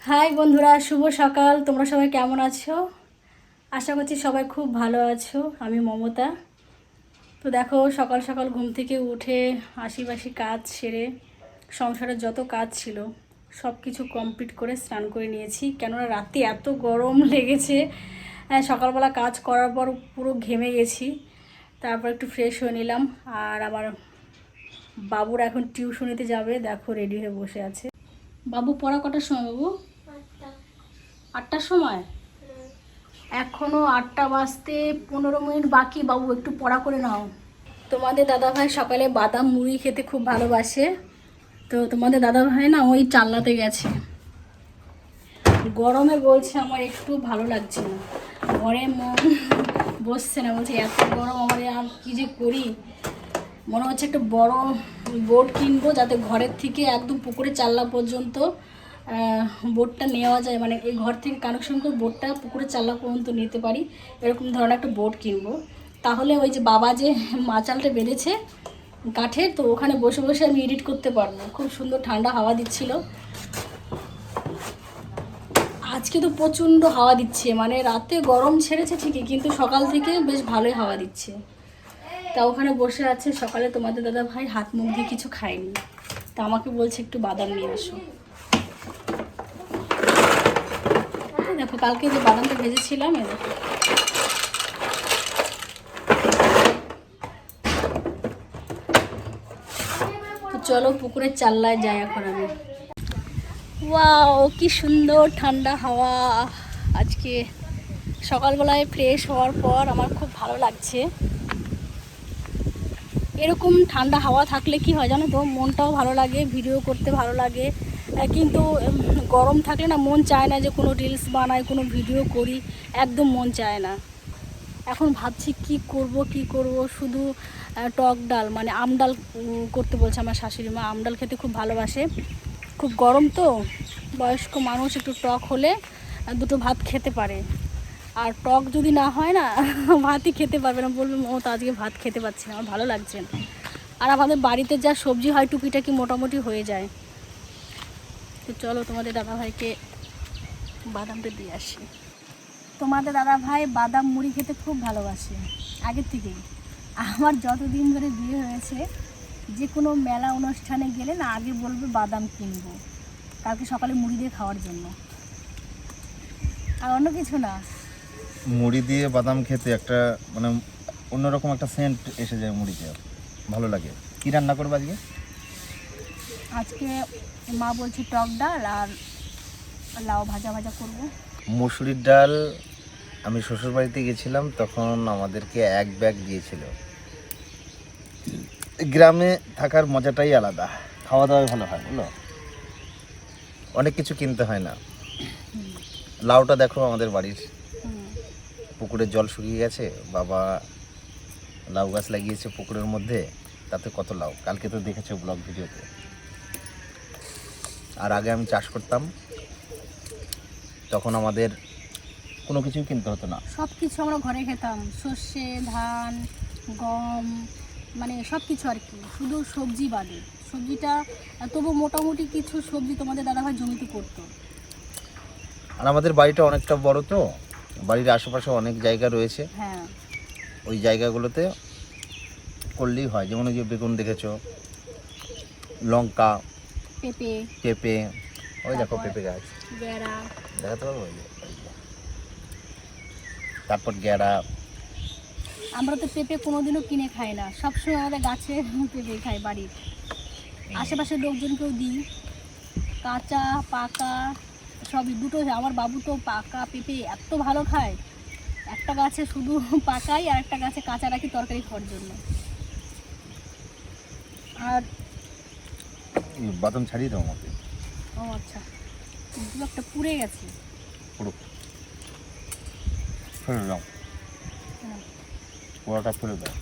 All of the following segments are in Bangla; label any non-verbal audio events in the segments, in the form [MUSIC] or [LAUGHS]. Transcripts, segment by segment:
হাই বন্ধুরা শুভ সকাল। তোমরা সবাই কেমন আছো? আশা করছি সবাই খুব ভালো আছো। আমি মমতা। তো দেখো সকাল সকাল ঘুম থেকে উঠে আশিবাসি কাজ সেরে সংসারের যত কাজ ছিল সব কিছু কমপ্লিট করে স্নান করে নিয়েছি। কেননা রাতে এত গরম [LAUGHS] লেগেছে। হ্যাঁ, সকালবেলা কাজ করার পর পুরো ঘেমে গেছি। তারপর একটু ফ্রেশ হয়ে নিলাম। আর আমার বাবুর এখন টিউশনিতে যাবে। দেখো রেডি হয়ে বসে আছে। বাবু, পড়া কটার সময় বাবু? আটটার সময়? এখনও আটটা বাজতে পনেরো মিনিট বাকি। বাবু, একটু পড়া করে নাও। তোমাদের দাদা ভাই সকালে বাদাম, মুড়ি খেতে খুব ভালোবাসে। তো তোমাদের দাদা ভাই না ওই চাল্লাতে গেছে। গরমে বলছে আমার একটু ভালো লাগছে না। ঘরে মন বসছে না। বলছে, এত গরম আমার আর কী যে করি? মনে হচ্ছে একটা বড় বোট কিনবো যাতে ঘরের থেকে একদম পুকুরে চাল্লা পর্যন্ত বোটটা নেওয়া যায়। মানে এই ঘর থেকে কানেকশন করে বোটটা পুকুরে চাল্লা পর্যন্ত নিতে পারি। এরকম ধরনের একটা বোট কিনবো। তাহলে ওই যে বাবা যে মাচালটা বেঁধেছে কাঠের, তো ওখানে বসে বসে আমি এডিট করতে পারব। খুব সুন্দর ঠান্ডা হাওয়া দিচ্ছিল। আজকে তো প্রচণ্ড হাওয়া দিচ্ছে। মানে রাতে গরম ছেড়েছে ঠিকই, কিন্তু সকাল থেকে বেশ ভালোই হাওয়া দিচ্ছে। তা ওখানে বসে আছে সকালে তোমাদের দাদা ভাই হাত মুখ দিয়ে কিছু খায়নি। তা আমাকে বলছে একটু বাদাম নিয়ে আসো। দেখো, কালকে যে বাদামটা ভেজেছিলাম এ দেখো। চলো পুকুরের চাল্লায় যাই এখন আমি। ওয়াও, কি সুন্দর ঠান্ডা হাওয়া। আজকে সকালবেলায় ফ্রেশ হওয়ার পর আমার খুব ভালো লাগছে। এরকম ঠান্ডা হাওয়া থাকলে কি হয় জানো তো? মনটাও ভালো লাগে ভিডিও করতে ভালো লাগে। কিন্তু গরম থাকলে না মন চায় না যে কোনো রিলস বানাই, কোনো ভিডিও করি, একদম মন চায় না। এখন ভাবছি কি করব কি করব? শুধু টক ডাল মানে আম ডাল করতে বলছে আমার শাশুড়ি মা। আম ডাল খেতে খুব ভালোবাসে। খুব গরম তো, বয়স্ক মানুষ একটু টক হলে দুটো ভাত খেতে পারে। আর টক যদি না হয় না, ভাতই খেতে পারবে না। বলবে, মমতা, আজকে ভাত খেতে পারছি না, আমার ভালো লাগছে না। আর আমাদের বাড়িতে যা সবজি হয়, টুকিটাকি মোটামুটি হয়ে যায়। তো চলো তোমাদের দাদা ভাইকে বাদামটা দিয়ে আসি। তোমাদের দাদা ভাই বাদাম মুড়ি খেতে খুব ভালোবাসে, আগের থেকেই। আমার যতদিন ধরে বিয়ে হয়েছে, যে কোনো মেলা অনুষ্ঠানে গেলে না আগে বলবে, বাদাম কিনবো। কালকে সকালে মুড়ি দিয়ে খাওয়ার জন্য। আর অন্য কিছু না। মুড়ি দিয়ে বাদাম খেতে একটা মানে অন্যরকম একটা সেন্ট এসে যায় মুড়িতে। ভালো লাগে। কি রান্না করব আজকে? আজকে মা বলছে টক ডাল আর লাউ ভাজা ভাজা করব। মুসুরির ডাল আমি শ্বশুর বাড়িতে গেছিলাম তখন আমাদেরকে এক ব্যাগ দিয়েছিল। গ্রামে থাকার মজাটাই আলাদা। খাওয়া দাওয়া ভালো হয় বলো অনেক কিছু কিনতে হয় না। লাউটা দেখো আমাদের বাড়ির। পুকুরের জল শুকিয়ে গেছে বাবা লাউ গাছ লাগিয়েছে পুকুরের মধ্যে তাতে কত লাউ? কালকে তো দেখেছ ব্লগ ভিডিওতে। আর আগে আমি চাষ করতাম তখন আমাদের কোনো কিছুই কিনতে হতো না। সব কিছু আমরা ঘরে খেতাম সর্ষে ধান গম মানে সব কিছু আর কি শুধু সবজি বাদে। সবজিটা তবু মোটামুটি কিছু সবজি তোমাদের দাদাভাই জমিতে করতো। আর আমাদের বাড়িটা অনেকটা বড় তো বাড়ির আশেপাশে অনেক জায়গা রয়েছে। হ্যাঁ। ওই জায়গাগুলোতে করলেই হয়। যেমন ওই যে বেগুন দেখেছ লঙ্কা পেঁপে। পেঁপে ওই দেখো পেঁপে গাছ। দেখাতে পারব। তারপর গ্যাড়া আমরা তো পেঁপে কোনোদিনও কিনে খাই না। সবসময় আমাদের গাছে [LAUGHS] পেঁপে খাই বাড়ির। আশেপাশের লোকজনকেও দিই। কাঁচা পাকা সবই দুটো আমার বাবু তো পাকা পেঁপে এত ভালো খায়। একটা গাছে শুধু [LAUGHS] পাকাই আর একটা গাছে কাঁচা রাখি তরকারি খাওয়ার জন্য। আর বাদাম ছাড়িয়ে দাও আমাকে। ও আচ্ছা একটা পুড়ে গেছে। পুরো ফেলে দাও। হ্যাঁ। পুরোটা ফেলে দাও।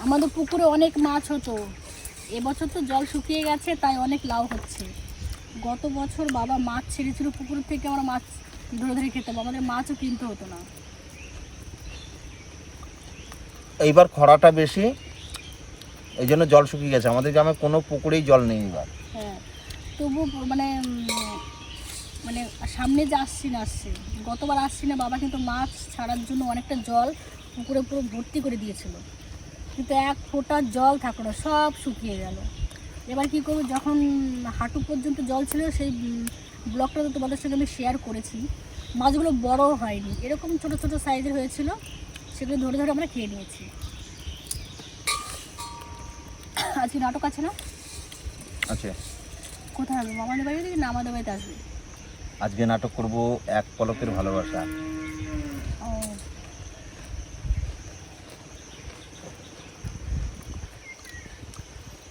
আমাদের পুকুরে অনেক মাছ হতো। এবছর তো জল শুকিয়ে গেছে তাই অনেক লাউ হচ্ছে। গত বছর বাবা মাছ ছেড়েছিল পুকুর থেকে আমরা মাছ ধরে ধরে খেতাম আমাদের মাছও কিনতে হতো না। এইবার খরাটা বেশি এই জন্য জল শুকিয়ে গেছে। আমাদের গ্রামে কোনো পুকুরেই জল নেই এবার। হ্যাঁ তবু মানে মানে সামনে যে আসছি না আসছে গতবার আসছি না বাবা কিন্তু মাছ ছাড়ার জন্য অনেকটা জল পুকুরে পুরো ভর্তি করে দিয়েছিল। কিন্তু এক ফোঁটা জল থাকল না সব শুকিয়ে গেল। এবার কি করব যখন হাঁটু পর্যন্ত জল ছিল সেই ব্লগটা তো তোমাদের সঙ্গে আমি শেয়ার করেছি। মাছগুলো বড় হয়নি। এরকম ছোট ছোট সাইজের হয়েছিল সেগুলো ধরে ধরে আমরা খেয়ে নিয়েছি। আজকে নাটক আছে না? আছে। কোথায় হবে? মামাদের বাড়ি থেকে না আমাদের বাড়িতে আসবে? আজকে নাটক করব এক পলকের ভালোবাসা।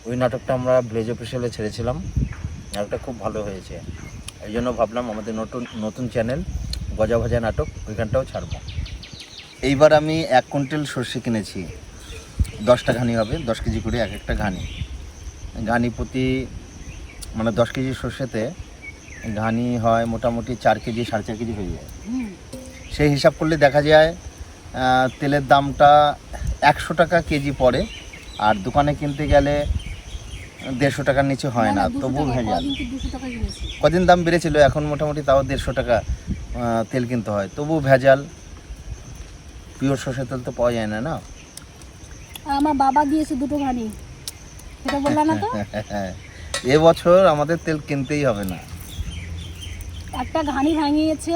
ওই নাটকটা আমরা ব্লেজ অফিসিয়ালে ছেড়েছিলাম। নাটকটা খুব ভালো হয়েছে। এই জন্য ভাবলাম আমাদের নতুন নতুন চ্যানেল গজা ভাজা নাটক, ওইখানটাও ছাড়বো। এইবার আমি এক কুইন্টাল সর্ষে কিনেছি। দশটা ঘানি হবে, দশ কেজি করে এক একটা ঘানি। ঘানি প্রতি মানে দশ কেজি সর্ষেতে ঘানি হয় মোটামুটি চার কেজি, সাড়ে চার কেজি হয়ে যায়। সেই হিসাব করলে দেখা যায় তেলের দামটা একশো টাকা কেজি পড়ে। আর দোকানে কিনতে গেলে দেড়শো টাকার নিচে হয় না তবু ভেজাল। কদিন দাম বেড়েছিল এখন মোটামুটি তাও দেড়শো টাকা তেল কিনতে হয় তবু ভেজাল। পিওর সর্ষের তেল তো পাওয়া যায় না না? আমার বাবা দিয়েছে দুটো ঘানি। সেটা বললাম না তো? [LAUGHS] এবছর আমাদের তেল কিনতেই হবে না। একটা ঘানি ভাঙিয়েছে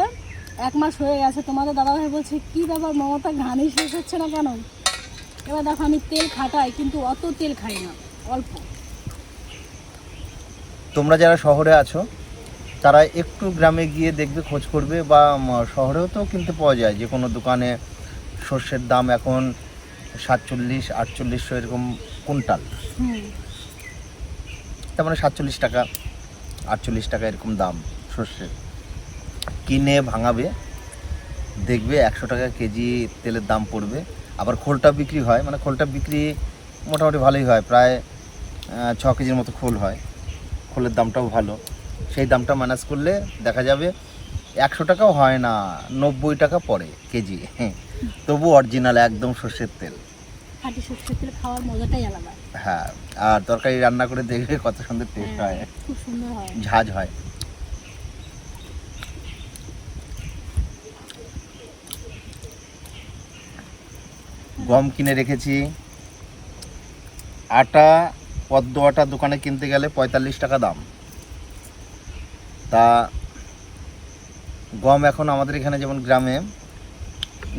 এক মাস হয়ে গেছে তোমাদের দাদাভাই বলছে কি ব্যাপার মমতা ঘানি শেষ হচ্ছে না কেন? এবার দেখো আমি তেল খাটাই কিন্তু অত তেল খাই না অল্প। তোমরা যারা শহরে আছো তারা একটু গ্রামে গিয়ে দেখবে খোঁজ করবে বা শহরেও তো কিনতে পাওয়া যায়। যে কোনো দোকানে সর্ষের দাম এখন সাতচল্লিশ আটচল্লিশশো এরকম কুইন্টাল। তার মানে সাতচল্লিশ টাকা আটচল্লিশ টাকা এরকম দাম সর্ষের কিনে ভাঙাবে দেখবে একশো টাকা কেজি তেলের দাম পড়বে। আবার খোলটা বিক্রি হয় মানে খোলটা বিক্রি মোটামুটি ভালোই হয় প্রায় ছ কেজির মতো খোল হয়। খোলের দামটাও ভালো। সেই দামটা ম্যানেজ করলে দেখা যাবে একশো টাকাও হয় না নব্বই টাকা পড়ে কেজি। [LAUGHS] তবু অরিজিনাল একদম সর্ষের তেল। খাঁটি সর্ষের তেল খাওয়ার মজাটাই আলাদা। হ্যাঁ আর তরকারি রান্না করে দেখবে কত সুন্দর টেস্ট হয় হ্যাঁ, খুব সুন্দর হয়। হয়। গম কিনে রেখেছি। আটা পদ্ম আটা দোকানে কিনতে গেলে পঁয়তাল্লিশ টাকা দাম। তা গম এখন আমাদের এখানে যেমন গ্রামে,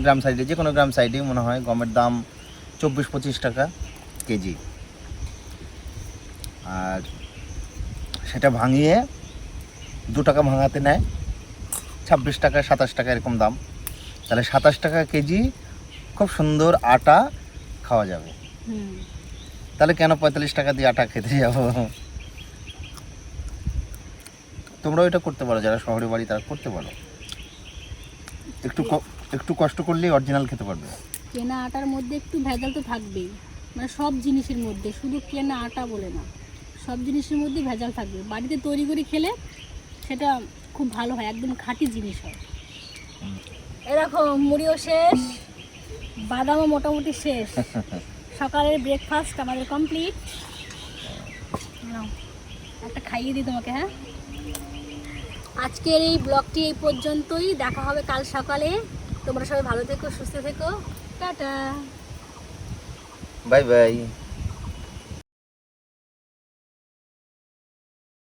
গ্রাম সাইডে, যে কোনো গ্রাম সাইডে মনে হয় গমের দাম চব্বিশ পঁচিশ টাকা কেজি। আর সেটা ভাঙিয়ে দু টাকা ভাঙাতে নেয়, ছাব্বিশ টাকা, সাতাশ টাকা এরকম দাম। তাহলে সাতাশ টাকা কেজি খুব সুন্দর আটা খাওয়া যাবে। তাহলে কেন পঁয়তাল্লিশ টাকা দিয়ে আটা খেতে যাব? তোমরাও এটা করতে পারো যারা শহরে বাড়ি তারা করতে পারো। একটু একটু কষ্ট করলেই অরিজিনাল খেতে পারবে। কেনা আটার মধ্যে একটু ভেজাল তো থাকবেই। মানে সব জিনিসের মধ্যে শুধু কেনা আটা বলে না। সব জিনিসের মধ্যে ভেজাল থাকবে। বাড়িতে তৈরি করে খেলে সেটা খুব ভালো হয় একদম খাঁটি জিনিস হয়। এরকম মুড়িও শেষ বাদামও মোটামুটি শেষ। [LAUGHS] সকালের ব্রেকফাস্ট আমাদের কমপ্লিট একটা খাইয়ে দিই তোমাকে হ্যাঁ? আজকের এই ব্লগটি এই পর্যন্তই। দেখা হবে কাল সকালে। তোমরা সবাই ভালো থেকো, সুস্থ থেকো। টাটা। Bye bye